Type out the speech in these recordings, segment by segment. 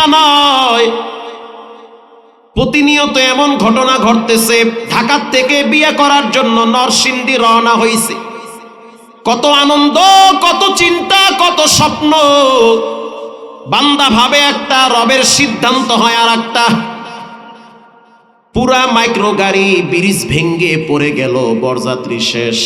মিথ্যা নয় প্রতিনিয়ত এমন ঘটনা ঘটতেছে, ঢাকার থেকে বিয়ে করার জন্য নরসিংদী রওনা হয়েছে কত আনন্দ, কত চিন্তা, কত স্বপ্ন। বান্দা ভাবে একটা, রবের সিদ্ধান্ত হয় আর একটা পুরা মাইক্রো গাড়ি ব্রিজ ভেঙ্গে পড়ে গেল, বরযাত্রী শেষ।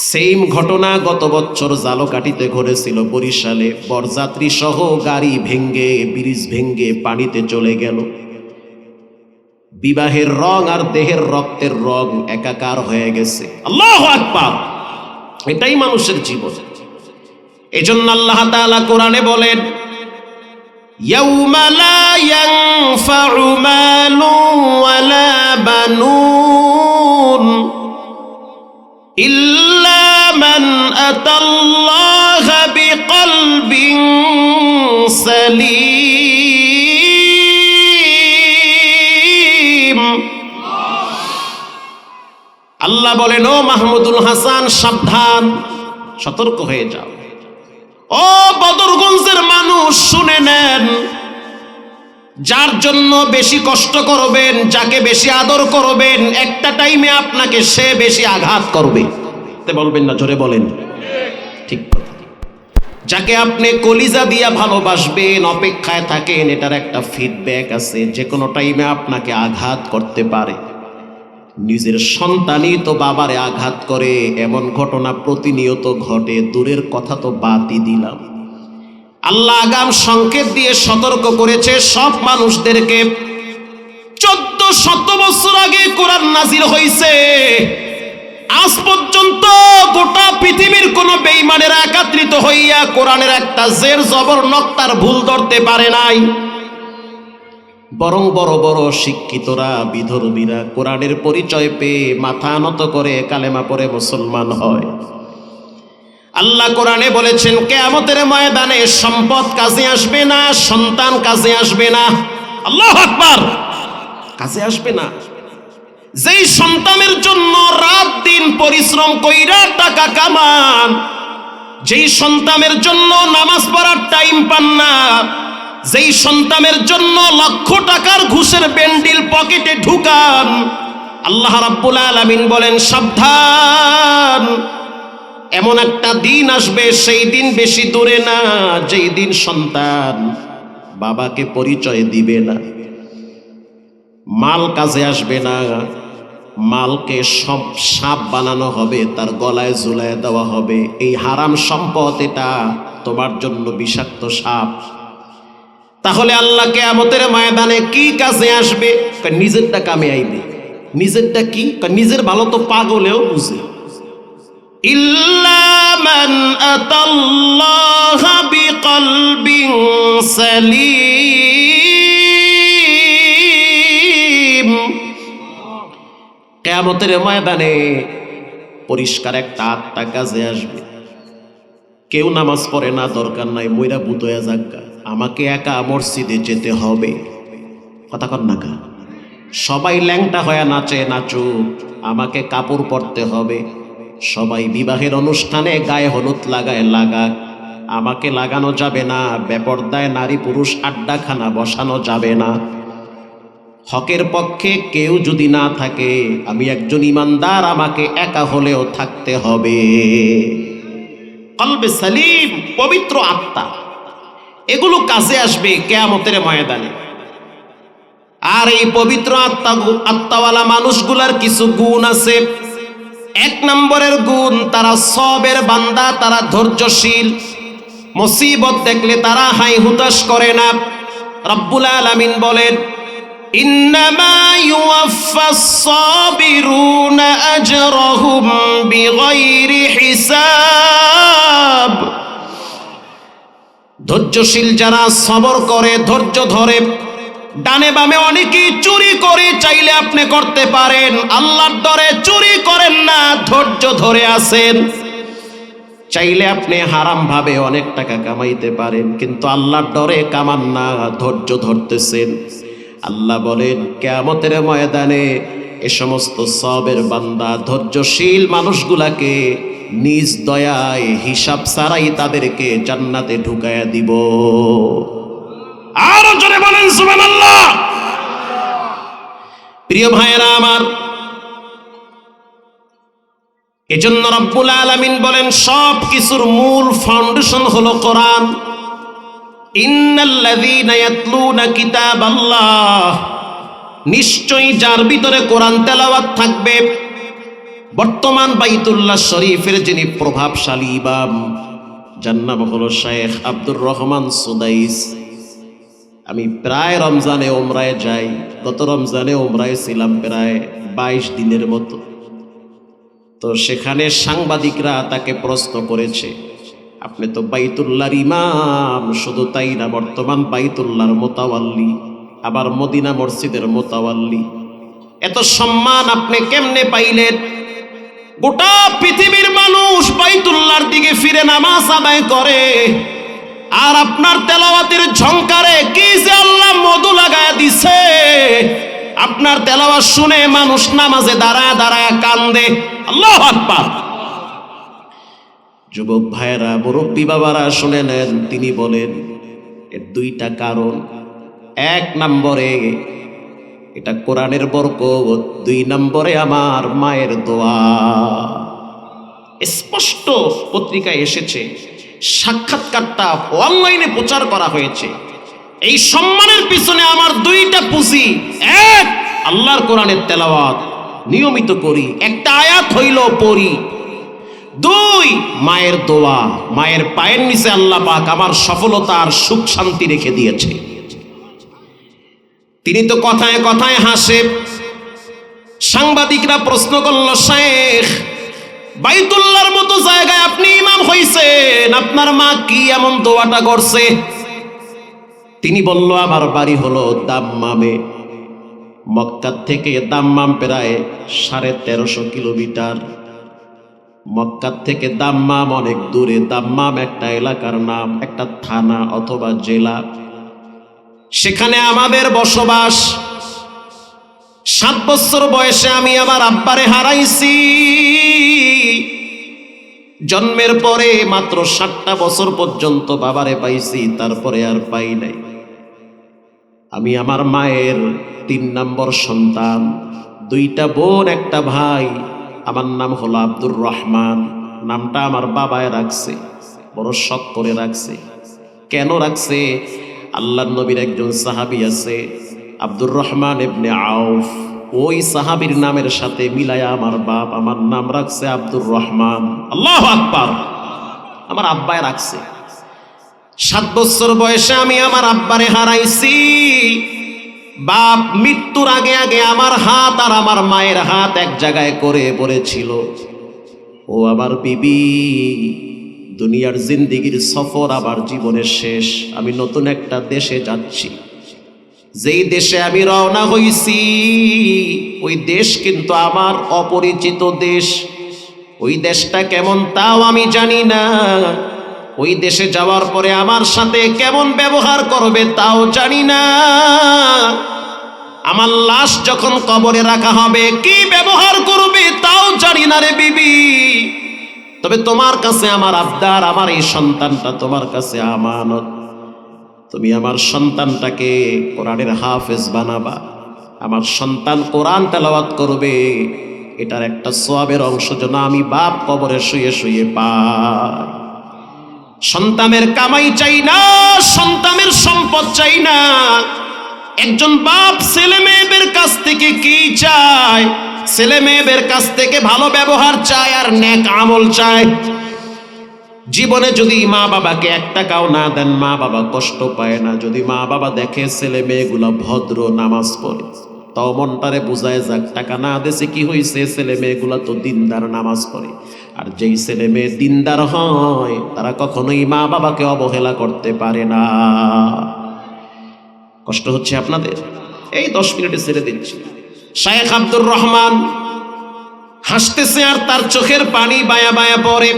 সেম ঘটনা গত বছর জালকাটিতে ঘটেছিল বরিশালে। বরযাত্রী সহ গাড়ি ভেঙ্গে ব্রিজ ভেঙ্গে পানিতে চলে গেল। বিবাহের রং আর দেহের রক্তের রং একাকার হয়ে গেছে। আল্লাহ আকবার! এটাই মানুষের জীবন। এজন্য আল্লাহ তাআলা কোরআনে বলেন, ইয়াউমা লা ইয়ানফাউ মালু ওয়ালা বানুন। মান আতাল্লাহা বিকলবিন সালিম। আল্লাহ বলেন, ও মাহমুদুল হাসান, সাবধান, সতর্ক হয়ে যাও। ও বদরগঞ্জের মানুষ, শুনে নেন। যার জন্য বেশি কষ্ট করবেন, যাকে বেশি আদর করবেন, একটা টাইমে আপনাকে সে বেশি আঘাত করবে। তে বলবেন না, জোরে বলেন। ঠিক কথা। যাকে আপনি কলিজা দিয়া ভালোবাসবেন, অপেক্ষায় থাকেন, এটার একটা ফিডব্যাক আছে, যে কোনো টাইমে আপনাকে আঘাত করতে পারে। নিজের সন্তানই তো বাবারে আঘাত করে, এমন ঘটনা প্রতিনিয়ত ঘটে, দূরের কথা তো বাদই দিলাম। আল্লাহ আগাম সংকেত দিয়ে সতর্ক করেছে, সব মানুষদেরকে চোদ্দ শত বছর আগে কোরআন নাজির হয়েছে আজ পর্যন্ত গোটা পৃথিবীর কোন বেইমানেরা একাত্রিত হইয়া কোরআনের একটা জের জবর নক্তার ভুল ধরতে পারে নাই। বরং বড় বড় শিক্ষিতরা, বিধর্মীরা কোরআনের পরিচয় পেয়ে মাথা নত করে কালেমা পরে মুসলমান হয়। আল্লাহ কোরআনে বলেছেন, কেয়ামতের ময়দানে সম্পদ কাজে আসবে না, সন্তান কাজে আসবে না। আল্লাহ আকবার! কাজে আসবে না। যেই সন্তানের জন্য রাত দিন পরিশ্রম কইরা টাকা কামান, যেই সন্তানের জন্য নামাজ পড়ার টাইম পান না, যেই সন্তানের জন্য লক্ষ টাকার ঘুষের বেন্ডিল পকেটে ঢুকান, আল্লাহ রাব্বুল আলামিন বলেন, সাবধান, এমন একটা দিন আসবে, সেই দিন বেশি দূরে না, যেই দিন সন্তান বাবাকে পরিচয় দিবে না, মাল কাজে আসবে না। মালকে সব সাপ বানানো হবে, তার গলায় ঝুলায় দেওয়া হবে। এই হারাম সম্পদ এটা, তোমার জন্য বিষাক্ত সাপ। তাহলে আল্লাহকে আমতের ময়দানে কি কাজে আসবে? নিজেরটা কামে আইবে নিজেরটা কি? নিজের ভালো তো পাগলেও বুঝে। ইল্লা মান আতাল্লাহ বিকলবিন সালিম। কেয়ামতের ময়দানে পরিষ্কার একটা আত্মা কাজে আসবে। কেউ নামাজ পড়ে না, দরকার নাই, মইরা বুত হয়ে যাজ্ঞা আমাকে একা মসজিদে যেতে হবে। কথা কর না সবাই ল্যাংটা হয়ে নাচে নাচুক আমাকে কাপড় পরতে হবে। সবাই বিবাহের অনুষ্ঠানে গায়ে হলুদ লাগায় লাগাক। আমাকে লাগানো যাবে না, বেপর্দায় নারী পুরুষ আড্ডাখানা বসানো যাবে না। হকের পক্ষে কেউ যদি না থাকে, আমি একজন ইমানদার, আমাকে একা হলেও থাকতে হবে। কলবে সালিম, পবিত্র আত্মা। এগুলো কাজে আসবে কেয়ামতের ময়দানে। আর এই পবিত্র আত্মা আত্মাওয়ালা মানুষগুলার কিছু গুণ আছে। এক নম্বরের গুণ, তারা সবের বান্দা, তারা ধৈর্যশীল। মুসিবত দেখলে তারা হাই হুতাশ করে না। রব্বুল আলামিন বলেন ইন্নামা ইউয়াফাস সাবিরুনা আজরাহুম বিগাইরি হিসাব। ধৈর্যশীল যারা সবর করে, ধৈর্য ধরে, ডানে বামে অনেকেই চুরি করে চাইলে আপনি করতে পারেন। আল্লাহর ডরে চুরি করেন না, ধৈর্য ধরে আছেন। চাইলে আপনি হারাম ভাবে অনেক টাকা কামাইতে পারেন, কিন্তু আল্লাহর ডরে কামান না, ধৈর্য ধরতেছেন। আল্লাহ বলেন, কেয়ামতের ময়দানে এ সমস্ত সবের বান্দা ধৈর্যশীল মানুষগুলাকে নিজ দয়ায় হিসাব ছাড়াই তাদেরকে জান্নাতে ঢুকায়া দিব। জোরে বলেন প্রিয় ভাইয়েরা আমার, এজন্য রব্বুল আলামিন বলেন সব কিছুর মূল ফাউন্ডেশন হলো কোরআন। নিশ্চয়ই যার ভিতরে কোরআন তেলাওয়াত থাকবে, বর্তমান বাইতুল্লাহ শরীফের যিনি প্রভাবশালী ইমাম নাম হলো শেখ আব্দুর রহমান সুদাইস। আমি প্রায় রমজানে ওমরায় যাই, গত রমজানে ওমরায় ছিলাম প্রায় বাইশ দিনের মতো। তো সেখানে সাংবাদিকরা তাকে প্রশ্ন করেছে আপনি তো বাইতুল্লাহর ইমাম, শুধু তাই না, বর্তমান বাইতুল্লাহর মোতাওয়াল্লি, আবার মদিনা মসজিদের মোতাওয়াল্লি। এত সম্মান আপনি কেমনে পাইলেন? গোটা পৃথিবীর মানুষ বাইতুল্লার দিকে ফিরে নামাজ আদায় করে, আর আপনার তেলাওয়াতের ঝংকারে কি যে আল্লাহ মধু লাগায় দিছে? আপনার তেলাওয়াত শুনে মানুষ নামাজে দাঁড়ায় দাঁড়ায় কান্দে। আল্লাহ আকবার। যুবক ভাইয়েরা, মুরব্বী বাবারা শুনে নেন। তিনি বলেন, এর দুইটা কারণ। এক নম্বরে, এটা কোরআনের বরকত। দুই নম্বরে, আমার মায়ের দোয়া। স্পষ্ট পত্রিকায় এসেছে, সাক্ষাৎকারটা অনলাইনে প্রচার করা হয়েছে। এই সম্মানের পিছনে আমার দুইটা পুঁজি। এক, আল্লাহর কোরআনের তেলাওয়াত। নিয়মিত করি। একটা আয়াত হইল পড়ি। দুই, মায়ের দোয়া। মায়ের পায়ের নিচে আল্লাহ পাক আমার সফলতা আর সুখ শান্তি রেখে দিয়েছে। তিনি তো কথায় কথায় হাসে। সাংবাদিকরা প্রশ্ন করল শেখ বাইতুল্লাহর মতো জায়গায় আপনি ইমাম হইছেন। আপনার মা কি এমন দোয়াটা করছে? তিনি বলল, আমার বাড়ি হলো দাম্মামে। মক্কা থেকে দাম্মাম প্রায় সাড়ে তেরোশো কিলোমিটার। মক্কা থেকে দাম্মাম অনেক দূরে, দাম্মাম একটা এলাকার নাম, একটা থানা অথবা জেলা। সেখানে আমাদের বসবাস। সাত বছর বয়সে আমি আমার আব্বারে হারাইছি। জন্মের পরে মাত্র সাতটা বছর পর্যন্ত বাবারে পাইছি, তারপরে আর পাই নাই। আমি আমার মায়ের তিন নম্বর সন্তান, দুইটা বোন, একটা ভাই। আমার নাম হলো আব্দুর রহমান। নামটা আমার বাবায় রাখছে, বড় শখ করে রাখছে। কেন রাখছে? আল্লাহ নবীর একজন সাহাবি আছে, আব্দুর রহমান ইবনে আউফ। ওই সাহাবীর নামের সাথে মিলায়া আমার বাপ আমার নাম রাখছে আব্দুর রহমান। আল্লাহ আকবার। আমার আব্বায় রাখছে। সাত বছর বয়সে আমি আমার আব্বারে হারাইছি। বাপ মৃত্যুর আগে আগে আমার হাত আর আমার মায়ের হাত এক জায়গায় করে পড়েছিল। ও আমার বিবি, দুনিয়ার জিন্দিগির সফর আবার জীবনের শেষ। আমি নতুন একটা দেশে যাচ্ছি। যেই দেশে আমি রওনা হইছি, ওই দেশ কিন্তু আমার অপরিচিত দেশ। ওই দেশটা কেমন তাও আমি জানি না। ওই দেশে যাওয়ার পরে আমার সাথে কেমন ব্যবহার করবে তাও জানি না। আমার লাশ যখন কবরে রাখা হবে, কি ব্যবহার করবে তাও জানি না রে বিবি। তবে তোমার কাছে আমার আবদার, আমার এই সন্তানটা তোমার কাছে আমানত। তুমি আমার সন্তানটাকে কোরআনের হাফেজ বানাবা। আমার সন্তান কোরআন তেলাওয়াত করবে। এটার একটা সোয়াবের অংশ যেন আমি বাপ কবরে শুয়ে শুয়ে পাই। সন্তানের কামাই চাই না, সন্তানের সম্পদ চাই না। একজন বাপ ছেলে মেয়েদের কাছ থেকে কি চায়? ছেলে মেয়েদের কাছ থেকে ভালো ব্যবহার চায় আর নেক আমল চায়। জীবনে যদি মা বাবাকে এক টাকাও না দেন, মা বাবা কষ্ট পায় না। যদি মা বাবা দেখে ছেলে মেয়েগুলো ভদ্র নামাজ পড়ে, তাও মনটারে বুঝায় যাক, টাকা না দেশে কি হয়েছে ছেলে মেয়েগুলো তো দিনদার নামাজ পড়ে। আর যেই ছেলে মেয়ে দিনদার হয়, তারা কখনোই মা বাবাকে অবহেলা করতে পারে না। কষ্ট হচ্ছে আপনাদের? এই দশ মিনিটে ছেড়ে দিচ্ছি। শায়েখ আব্দুর রহমান হাসতেছে আর তার চোখের পানি বায়া বায়া পড়ে।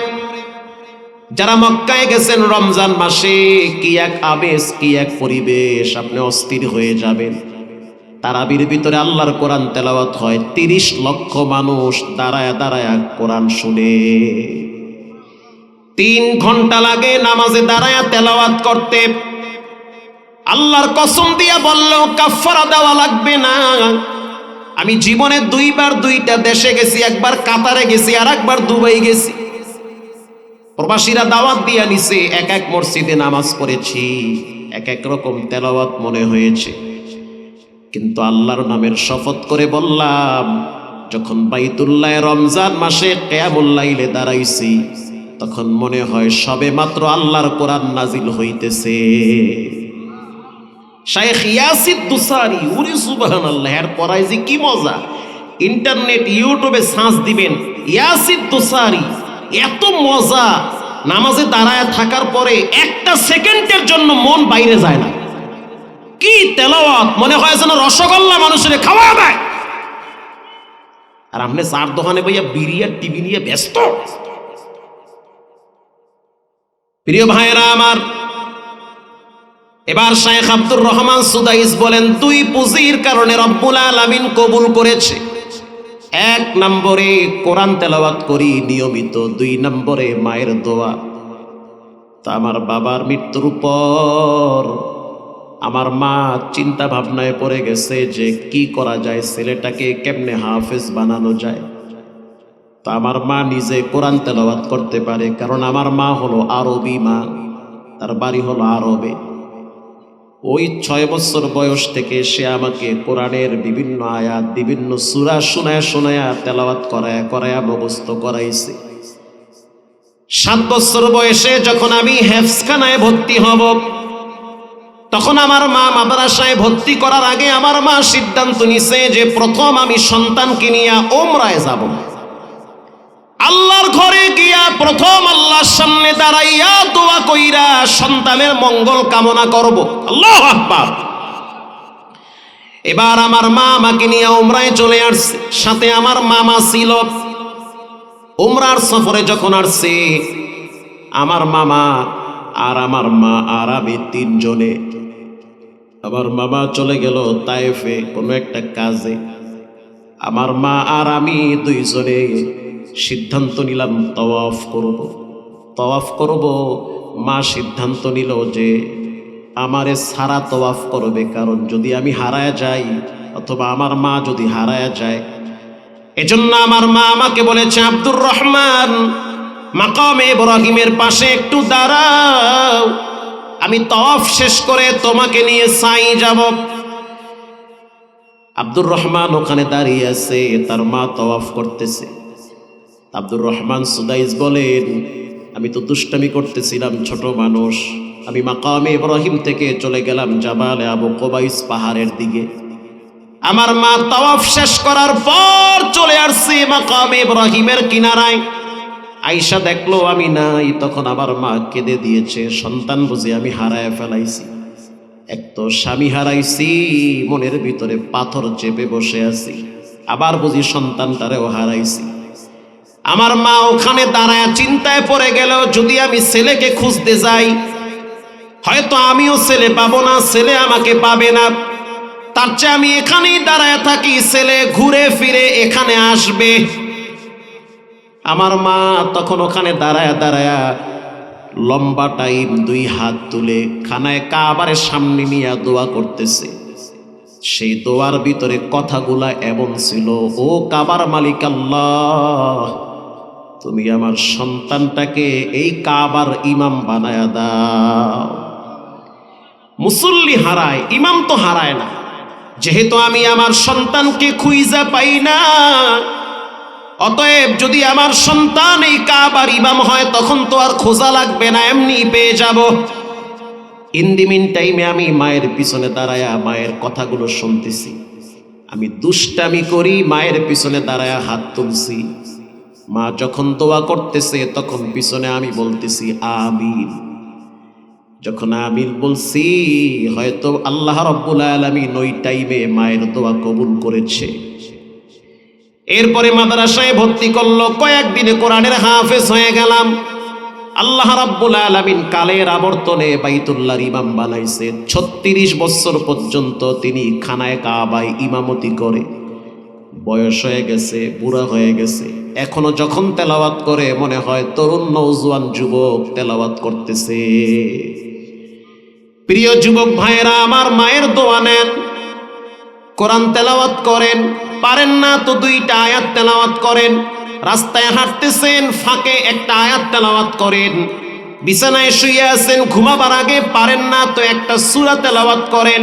যারা মক্কায় গেছেন রমজান মাসে, কি এক আবেশ, কি এক পরিবেশ, আপনি অস্থির হয়ে যাবেন। তারাবির ভিতরে আল্লাহর কোরআন তেলাওয়াত হয়, তিরিশ লক্ষ মানুষ দাঁড়ায় দাঁড়ায় কোরআন শুনে। তিন ঘণ্টা লাগে নামাজে দাঁড়ায় তেলাওয়াত করতে। আল্লাহর কসম দিয়া বললেও কাফারা দেওয়া লাগবে না। আমি জীবনে দুইবার দুইটা দেশে গেছি, একবার কাতারে গেছি আর একবার দুবাই গেছি। প্রবাসীরা দাওয়াত দিয়া নিছে, এক এক মসজিদে নামাজ পড়েছি, এক এক রকম তেলাওয়াত মনে হয়েছে। কিন্তু আল্লাহর নামের শপথ করে বললাম, যখন বাইতুল্লাহ রমজান মাসে কেয়ামুল্লাইলে দাঁড়াইছি, তখন মনে হয় সবে মাত্র আল্লাহর কোরআন নাজিল হইতেছে। শাইখ ইয়াসিদ উরি যে কি মজা, ইন্টারনেট, ইউটিউবে দিবেন ইয়াসিদ এত মজা, নামাজে দাঁড়ায় থাকার পরে একটা সেকেন্ডের জন্য মন বাইরে যায় না। কি তেলাওয়াত? মনে হয় যেন রসগোল্লা মানুষের খাওয়া দেয়। আর আপনি চার দোকানে ভাইয়া বিরিয়ার টিভি নিয়ে ব্যস্ত। প্রিয় ভাইয়েরা আমার, এবার শায়েখ আব্দুর রহমান সুদাইস বলেন, দুই পুঁজির কারণে রব্বুল আলামিন কবুল করেছে। এক নম্বরে কোরআন তেলাওয়াত করি, নিয়মিত। দুই নম্বরে মায়ের দোয়া। তা আমার বাবার মৃত্যুর পর আমার মা চিন্তা ভাবনায় পড়ে গেছে যে কি করা যায়, ছেলেটাকে কেমনে হাফেজ বানানো যায়। তা আমার মা নিজে কোরআন তেলাওয়াত করতে পারে, কারণ আমার মা হলো আরবি মা, তার বাড়ি হলো আরবে। ওই ছয় বছর বয়স থেকে সে আমাকে কোরআনের বিভিন্ন আয়াত, বিভিন্ন সুরা শোনায় শোনায়া তেলাওয়াত করায়, করায়া মুখস্থ করাইছে। সাত বছর বয়সে যখন আমি হেফসখানায় ভর্তি হব তখন আমার মা মাদ্রাসায় ভর্তি করার আগে আমার মা সিদ্ধান্ত নিছে যে প্রথম আমি সন্তানকে নিয়ে ওমরায় যাব। আল্লাহর ঘরে গিয়া প্রথম আল্লাহর সামনে দাঁড়াইয়া দোয়া কইরা সন্তানের মঙ্গল কামনা করব। আল্লাহ আকবার। এবার আমার মা আমাকে নিয়ে ওমরায় চলে আসছে। সাথে আমার মামা ছিল। ওমরার সফরে যখন আসছে, আমার মামা আর আমার মা আর আমি তিনজনে আমার মামা চলে গেল তাইফে কোনো একটা কাজে। আমার মা আর আমি দুইজনে সিদ্ধান্ত নিলাম তওয়াফ করব। তওয়াফ করব, মা সিদ্ধান্ত নিল যে আমারে সারা তওয়াফ করবে, কারণ যদি আমি হারায় যাই অথবা আমার মা যদি হারায় যায়। এজন্য আমার মা আমাকে বলেছে, আব্দুর রহমান, মাকামে ইব্রাহিমের পাশে একটু দাঁড়াও। আমি তওয়াফ শেষ করে তোমাকে নিয়ে সাই যাব। আব্দুর রহমান ওখানে দাঁড়িয়ে আছে, তার মা তওয়াফ করতেছে। আব্দুর রহমান সুদাইস বলেন, আমি তো দুষ্টামি করতেছিলাম, ছোট মানুষ। আমি মাকামে ইব্রাহিম থেকে চলে গেলাম জাবালে আবু কোবাইস পাহাড়ের দিকে। আমার মা তওয়াফ শেষ করার পর চলে আসছি মাকামে ইব্রাহিমের কিনারায়। আইসা দেখল, আমি নাই। তখন আমার মা কেঁদে দিয়েছে, সন্তান বুঝে আমি হারায় ফেলাইছি। এক তো স্বামী হারাইছি, মনের ভিতরে পাথর চেপে বসে আছি। আবার বুঝি সন্তানটারেও হারাইছি। আমার মা ওখানে দাঁড়ায় চিন্তায় পড়ে গেল, যদি আমি ছেলেকে খুঁজতে যাই, হয়তো আমিও ছেলে পাবো না, ছেলে আমাকে পাবে না। তার চেয়ে আমি এখানেই দাঁড়ায় থাকি, ছেলে ঘুরে ফিরে এখানে আসবে। আমার মা তখন ওখানে দাঁড়ায় দাঁড়ায় লম্বা টাইম দুই হাত তুলে খানায় কাবারের সামনে নিয়ে দোয়া করতেছে। সেই দোয়ার ভিতরে কথাগুলা এমন ছিল, ও কাবার মালিক আল্লাহ, তুমি আমার সন্তানটাকে এই কাবার ইমাম বানায় দাও। মুসল্লি হারায়, ইমাম তো হারায় না। যেহেতু আমি আমার সন্তানকে খুইজা পাই না অতএব যদি আমার সন্তান এই কাবার ইমাম হয়, তখন তো আর খোঁজা লাগবে না এমনি পেয়ে যাব। ইন দি মিন টাইমে আমি মায়ের পিছনে দাঁড়ায়া মায়ের কথাগুলো শুনতেছি। আমি দুষ্টামি করি, মায়ের পিছনে দাঁড়ায়া হাত তুলছি। মা যখন দোয়া করতেছে, তখন পিছনে আমি বলতেছি, আমিন। যখন আমিন বলছি, হয়তো আল্লাহ রব্বুল আলমিন ওই টাইমে মায়ের দোয়া কবুল করেছে। এরপরে মাদ্রাসায় ভর্তি করল, কয়েকদিনে কোরআনের হাফেজ হয়ে গেলাম। আল্লাহ রাব্বুল আলামিন কালের আবর্তনে বাইতুল্লাহর ইমাম বানাইছে। ছত্রিশ বছর পর্যন্ত তিনি খানায় কাবায় ইমামতি করে। বয়স হয়ে গেছে, বুড়া হয়ে গেছে। এখনও যখন তেলাওয়াত করে, মনে হয় তরুণ নৌজওয়ান যুবক তেলাওয়াত করতেছে। প্রিয় যুবক ভাইয়েরা, আমার মায়ের দোয়া নেন। কোরআন তেলাওয়াত করেন। পারেন না, তো দুইটা আয়াত তেলাওয়াত করেন। রাস্তায় হাঁটতেছেন, ফাঁকে একটা আয়াত তেলাওয়াত করেন। বিছানায় শুয়ে আছেন, ঘুমাবার আগে পারেন না, তো একটা সূরা তেলাওয়াত করেন।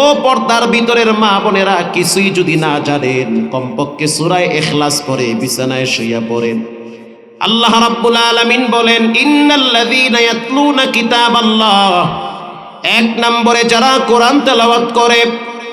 ও পর্দার ভিতরের মা বোনেরা, কিছুই যদি না জানেন, কমপক্ষে সুরায় এখলাস করে বিছানায় শুয়ে পড়েন। আল্লাহ রাব্বুল আলামিন বলেন, ইন্নাল্লাযীনা ইয়াতলুনা কিতাবাল্লাহ। এক নম্বরে যারা কোরআন তেলাওয়াত করে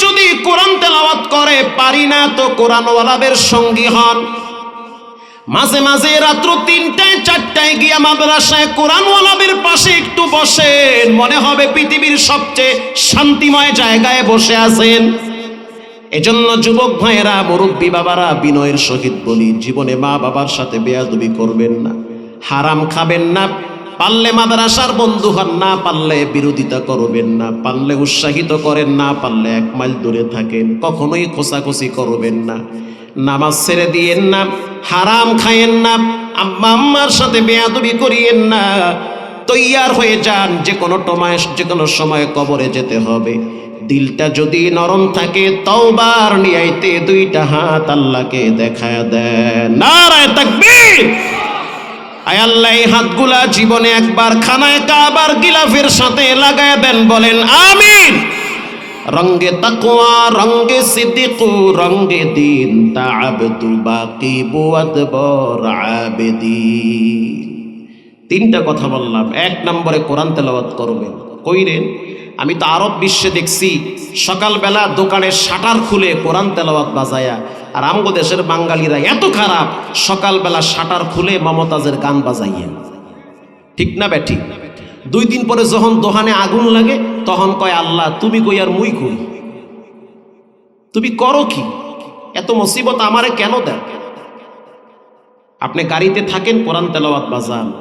যদি কোরআন তেলাওয়াত করে, পারি না তো কোরআনওয়ালাদের সঙ্গী হন। মাঝে মাঝে রাত্র তিনটায়, চারটায় গিয়া মাদ্রাসায় কোরআনওয়ালাদের পাশে একটু বসেন। মনে হবে পৃথিবীর সবচেয়ে শান্তিময় জায়গায় বসে আছেন। এজন্য যুবক ভাইয়েরা, মুরব্বী বাবারা, বিনয়ের সহিত বলি, জীবনে মা বাবার সাথে বেয়াদবি করবেন না। হারাম খাবেন না। পারলে মাদ্রাসার বন্ধু হন, না পারলে বিরোধিতা করবেন না। পারলে উৎসাহিত করেন, না পারলে এক মাইল দূরে থাকেন। কখনোই খোসাখুসি করবেন না। নামাজ ছেড়ে দিয়েন না, হারাম খায়েন না, আম্মা আম্মার সাথে বেয়াদবি করিয়েন না। তৈয়ার হয়ে যান, যে কোনো টমায় যে কোনো সময় কবরে যেতে হবে। দিলটা যদি নরম থাকে, তওবার নিয়াইতে দুইটা হাত আল্লাহকে দেখায় দেন। নারায় তাকবীর! আয় আল্লাহ, এই হাতগুলা জীবনে একবার খানায় কাবার গিলাফের সাথে লাগায় দেন, বলেন আমিন। রঙ্গে তাকওয়া, রঙ্গে সিদ্দিকু, রঙ্গে দিন তাআবদু বাকি বুয়াদ বর আবেদিন। তিনটা কথা বললাম, এক নম্বরে কোরআন তেলাওয়াত করবেন। কইরেন আমি তো আরব বিশ্বে দেখছি, সকালবেলা দোকানের শাটার খুলে কোরআন তেলাওয়াত বাজায়া আর আমগো দেশের বাঙালিরা এত খারাপ, সকালবেলা শাটার খুলে মমতাজের গান বাজাইয়ে। ঠিক না ব্যাঠি দুই দিন পরে যখন দোহানে আগুন লাগে, তখন কয়, আল্লাহ, তুমি কই আর মুই কই? তুমি করো কি? এত মুসিবত আমারে কেন দেয়? আপনি গাড়িতে থাকেন, কোরআন তেলাওয়াত বাজান।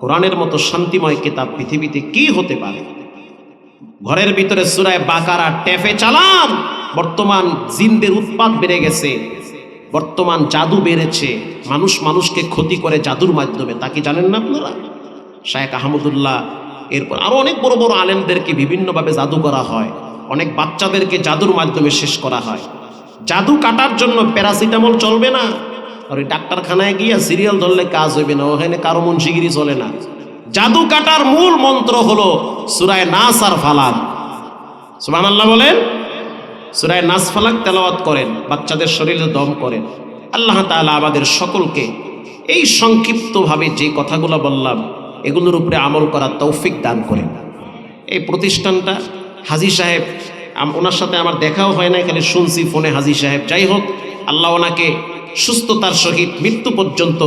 কোরআনের মতো শান্তিময় কিতাব পৃথিবীতে কি হতে পারে? ঘরের ভিতরে সুরায় বাকারা টেফে চালান। বর্তমান জিনদের উৎপাদ বেড়ে গেছে, বর্তমান জাদু বেড়েছে, মানুষ মানুষকে ক্ষতি করে জাদুর মাধ্যমে। তা কি জানেন না আপনারা? শায়েক আহমদুল্লাহ, এরপর আরও অনেক বড় বড় আলেমদেরকে বিভিন্নভাবে জাদু করা হয়। অনেক বাচ্চাদেরকে জাদুর মাধ্যমে শেষ করা হয়। জাদু কাটার জন্য প্যারাসিটামল চলবে না। আর ওই ডাক্তারখানায় গিয়া সিরিয়াল ধরলে কাজ হইবে না, ওখানে কারও মনসিগিরি চলে না। জাদু কাটার মূল মন্ত্র হলো সুরায় নাস আর ফালাক সুবহান আল্লাহ বলেন সুরায় নাস ফালাক তেলাওয়াত করেন, বাচ্চাদের শরীরে দম করেন। আল্লাহ তাআলা আমাদের সকলকে এই সংক্ষিপ্তভাবে যে কথাগুলো বললাম, এগুলোর উপরে আমল করার তৌফিক দান করেন। এই প্রতিষ্ঠানটা হাজি সাহেব ওনার সাথে আমার দেখাও হয় না খালি শুনছি ফোনে হাজি সাহেব। যাই হোক, আল্লাহ ওনাকে সুস্থতার সহিত মৃত্যু পর্যন্ত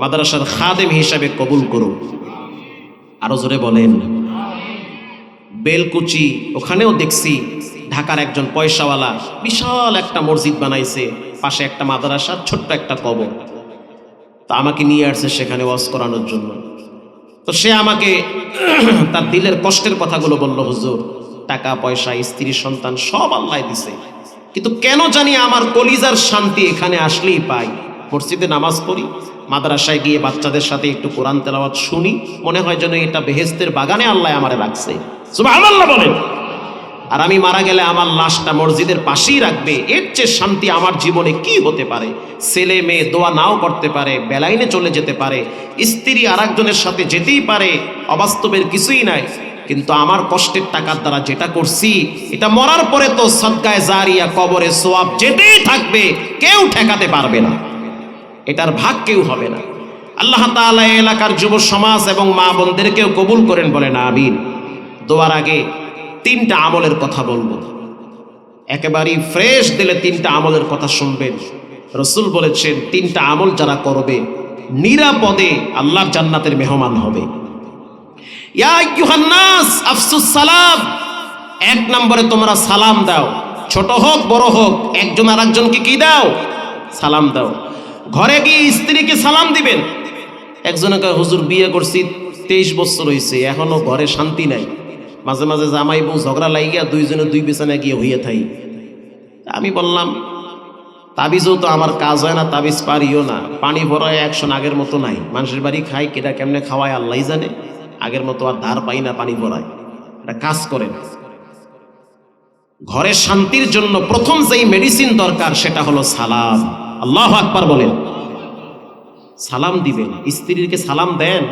মাদ্রাসার খাদেম হিসাবে কবুল করুন আরও জোরে বলেন। বেলকুচি, ওখানেও দেখছি ঢাকার একজন পয়সাওয়ালা বিশাল একটা মসজিদ বানাইছে, পাশে একটা মাদ্রাসা, ছোট্ট একটা কবর। তা আমাকে নিয়ে আসছে সেখানে ওয়াজ করানোর জন্য। তো সে আমাকে তার দিলের কষ্টের কথাগুলো বলল, হুজুর, টাকা, পয়সা, স্ত্রী, সন্তান, সব আল্লাহ দিছে। কিন্তু কেন জানি আমার কলিজার শান্তি এখানে আসলেই পাই। মসজিদে নামাজ পড়ি, মাদ্রাসায় গিয়ে বাচ্চাদের সাথে একটু কোরআন তেলাওয়াত শুনি, মনে হয় যেন এটা বেহেস্তের বাগানে আল্লাহ আমারে রাখছে। সুবহানাল্লাহ বলেন। আর আমি মারা গেলে আমার লাশটা মসজিদের পাশেই রাখবে। এর চেয়ে শান্তি আমার জীবনে কি হতে পারে? ছেলে, মেয়ে দোয়া নাও করতে পারে, বেলাইনে চলে যেতে পারে, স্ত্রী আর একজনের সাথে যেতেই পারে, অবাস্তবের কিছুই নাই। কিন্তু আমার কষ্টের টাকার দ্বারা যেটা করছি, এটা মরার পরে তো সদগায় জারিয়া, কবরে সোয়াব যেতেই থাকবে, কেউ ঠেকাতে পারবে না। এটার ভাগ কেউ হবে না। আল্লাহ এই এলাকার যুব সমাজ এবং মা বোনদেরকেও কবুল করেন বলেন, আমিন। দোয়ার আগে তিনটা আমলের কথা বলব। একেবারেই ফ্রেশ দিলে তিনটা আমলের কথা শুনবেন। রসুল বলেছেন, তিনটা আমল যারা করবে, নিরাপদে আল্লাহর জান্নাতের মেহমান হবে। আফসুস সালাম। এক নম্বরে তোমরা সালাম দাও। ছোট হোক, বড় হোক, একজন আর একজনকে কি দাও? সালাম দাও। ঘরে গিয়ে স্ত্রীকে সালাম দিবেন। একজনকে, হুজুর, বিয়ে করছি, তেইশ বছর হয়েছে এখনও ঘরে শান্তি নাই। মাঝে মাঝে জামাই বউ ঝগড়া লাগিয়া দুইজনে দুই বিছানায় গিয়ে হইয়া থাই। আমি বললাম তাবিজও তো আমার কাজ হয় না, তাবিজ পারিও না। পানি ভরায় একশন আগের মতো নাই। মানুষের বাড়ি খাই, কেটা কেমনে খাওয়ায় আল্লাহ জানে। আগের মতো আর ধার পাই না পানি ভরায়। এটা কাজ করে না ঘরের শান্তির জন্য প্রথম যেই মেডিসিন দরকার, সেটা হলো সালাম। আল্লাহ আকবার বলেন। সালাম দিবেন। স্ত্রীকে সালাম দেন।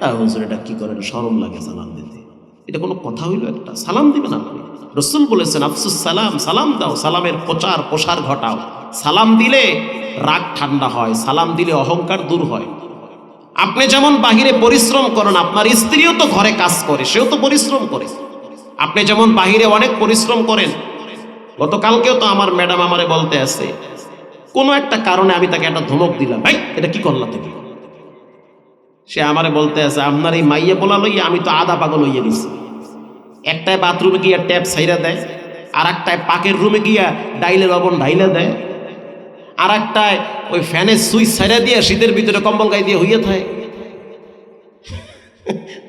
তা হুজুর, এটা কি করেন? শরম লাগে সালাম দিতে। এটা কোনো কথা হইল একটা। সালাম দিবেন আপনি। রসুল বলেছেন, আফসুস সালাম সালাম দাও, সালামের প্রচার, প্রসার ঘটাও। সালাম দিলে রাগ ঠান্ডা হয়, সালাম দিলে অহংকার দূর হয়। আপনি যেমন বাহিরে পরিশ্রম করেন, আপনার স্ত্রীও তো ঘরে কাজ করে, সেও তো পরিশ্রম করে। আপনি যেমন বাহিরে অনেক পরিশ্রম করেন, গতকালকেও তো আমার ম্যাডাম আমারে বলতে আছে কোনো একটা কারণে আমি তাকে একটা ধমক দিলাম। ভাই এটা কি করলা থেকে সে আমারে বলতে আছে, আপনার এই মাইয়ে বলা লইয়া আমি তো আধা পাগল হইয়া গেছি। একটায় বাথরুমে গিয়া ট্যাপ সাইরা দেয় আর একটায় পাকের রুমে গিয়া ডাইলে লবণ ঢাইলে দেয় আর একটায় ওই ফ্যানের সুইচ সাইরা দিয়ে শীতের ভিতরে কম্বল গায়ে দিয়ে হইয়া থাকে।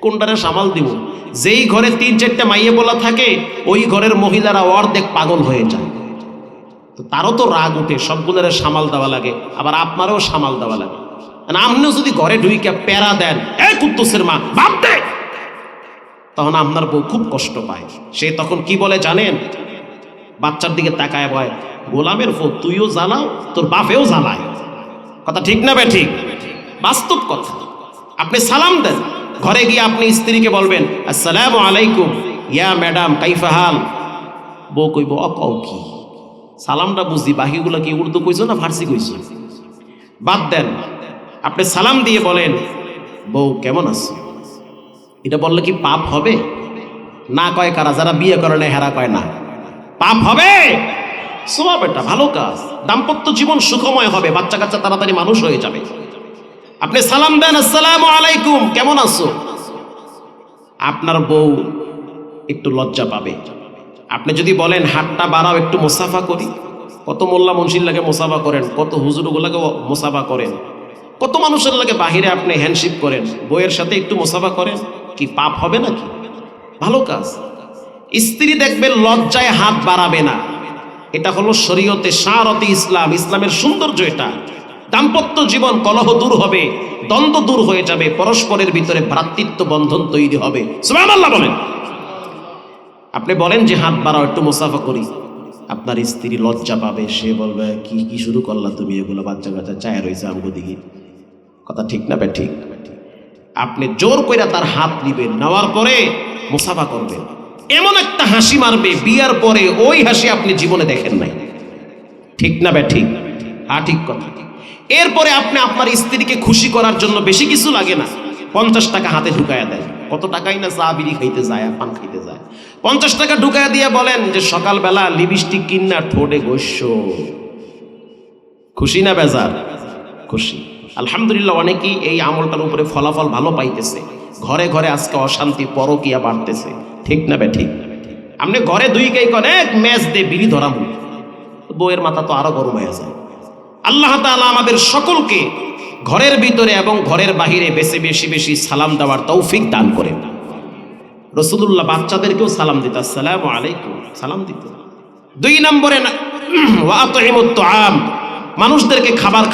কোনটারে সামাল দিব? যেই ঘরে তিন চারটে মাইয়ে বলা থাকে, ওই ঘরের মহিলারা অর্ধেক পাগল হয়ে যায়। তারও তো রাগ উঠে সবগুলোরে সামাল দেওয়া লাগে, আবার আপনারও সামাল দেওয়া লাগে। আপনিও যদি ঘরে ঢুইকে প্যারা দেন এ কুত্তুসের মা দে তখন আপনার বউ খুব কষ্ট পায়। সে তখন কি বলে জানেন? বাচ্চার দিকে তাকায় ভয় গোলামের ফো তুইও জ্বালাও, তোর বাপেও জ্বালায়। কথা ঠিক না বে ঠিক? বাস্তব কথা। আপনি সালাম দেন। ঘরে গিয়ে আপনি স্ত্রীকে বলবেন, আসসালামু আলাইকুম, ইয়া ম্যাডাম কাইফাহাল বউ কইব অকও কি? সালামটা বুঝি, বাকিগুলো কি উর্দু কইছো না ফার্সি কইছো? বাদ দেন। আপনি সালাম দিয়ে বলেন, বউ, কেমন আছো? এটা বললে কি পাপ হবে? না কয় কারা, যারা বিয়ে করে না হেরা কয় না। পাপ হবে? সোয়াব এটা ভালো কাজ। দাম্পত্য জীবন সুখময় হবে বাচ্চা কাচ্চা তাড়াতাড়ি মানুষ হয়ে যাবে। আপনি সালাম দেন, আসসালাম আলাইকুম, কেমন আছো? আপনার বউ একটু লজ্জা পাবে। আপনি যদি বলেন, হাতটা বাড়াও, একটু মোসাফা করি। কত মোল্লা মুন্সির লাগে মোসাফা করেন, কত হুজুরগুলোকে মোসাফা করেন। কত মানুষের লাগে বাহিরে আপনি হ্যান্ডশিপ করেন? বইয়ের সাথে একটু মোসাফা করেন? কি পাপ হবে নাকি? ভালো কাজ। স্ত্রী দেখবেন লজ্জায় হাত বাড়াবে না। এটা হলো শরীয়তে সারতে ইসলাম। ইসলামের সৌন্দর্য এটা। দাম্পত্য জীবন কলহ দূর হবে, দ্বন্দ্ব দূর হয়ে যাবে, পরস্পরের ভিতরে ভ্রাতৃত্ব বন্ধন তৈরি হবে। সুবহানাল্লাহ বলেন। আপনি বলেন যে হাত বাড়াও, একটু মুসাফা করি। আপনার স্ত্রী লজ্জা পাবে, সে বলবে, কি কি শুরু করলা তুমি? এগুলো বাচ্চা কাচ্চা চায় রয়েছে আমগো দিকে। কথা ঠিক না ঠিক। আপনি জোর কইরা তার হাত নিবেন, নেওয়ার পরে মুসাফা করবেন। এমন একটা হাসি মারবে, বিয়ার পরে ওই হাসি আপনি জীবনে দেখেন নাই। ঠিক না ঠিক? হ্যাঁ ঠিক কথা। এরপরে আপনি আপনার স্ত্রীকে খুশি করার জন্য বেশি কিছু লাগে না। পঞ্চাশ টাকা হাতে ঢুকায়া দেয় কত টাকাই না চা বিড়ি খাইতে যায় আর পান খাইতে যায়। পঞ্চাশ টাকা ঢুকায়া দিয়ে বলেন যে, সকালবেলা লিপস্টিক কিনা ঠোঁটে গোস্য খুশি না বেজার? খুশি। আলহামদুলিল্লাহ অনেকেই এই আমলটার উপরে ফলাফল ভালো পাইতেছে। ঘরে ঘরে আজকে অশান্তি, পরকিয়া বাড়তেছে। ঠিক না বে ঠিক? আপনি ঘরে দুই কে অনেক ম্যাচ দিয়ে বিড়ি ধরাবো বউয়ের মাথা তো আরও গরম হয়ে যায়। আল্লাহ তাআলা আমাদের সকলকে ঘরের ভিতরে এবং ঘরের বাহিরে বেশি বেশি বেশি সালাম দেওয়ার তৌফিক দান করেন। রসুল্লাহ বাচ্চাদেরকেও সালাম দিত আসসালামু আলাইকুম। সালাম দিত। দুই নম্বরে মানুষদেরকে খাবার